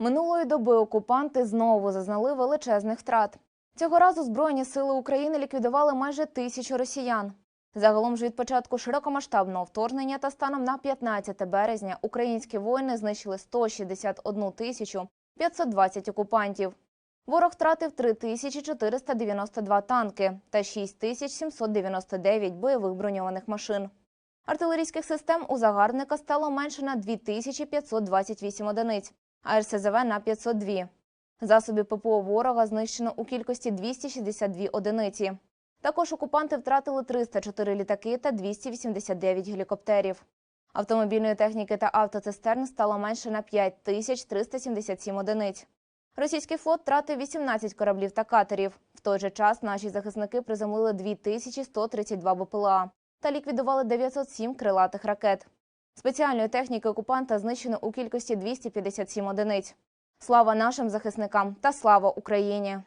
Минулої доби окупанти знову зазнали величезних втрат. Цього разу Збройні сили України ліквідували майже тисячу росіян. Загалом ж від початку широкомасштабного вторгнення та станом на 15 березня українські воїни знищили 161 тисячу 520 окупантів. Ворог втратив 3492 танки та 6799 бойових броньованих машин. Артилерійських систем у загарбника стало менше на 2528 одиниць, а РСЗВ на 502. Засобів ППО ворога знищено у кількості 262 одиниці. Також окупанти втратили 304 літаки та 289 гелікоптерів. Автомобільної техніки та автоцистерн стало менше на 5377 одиниць. Російський флот втратив 18 кораблів та катерів. В той же час наші захисники приземлили 2132 БПЛА та ліквідували 907 крилатих ракет. Спеціальної техніки окупанта знищено у кількості 257 одиниць. Слава нашим захисникам та слава Україні!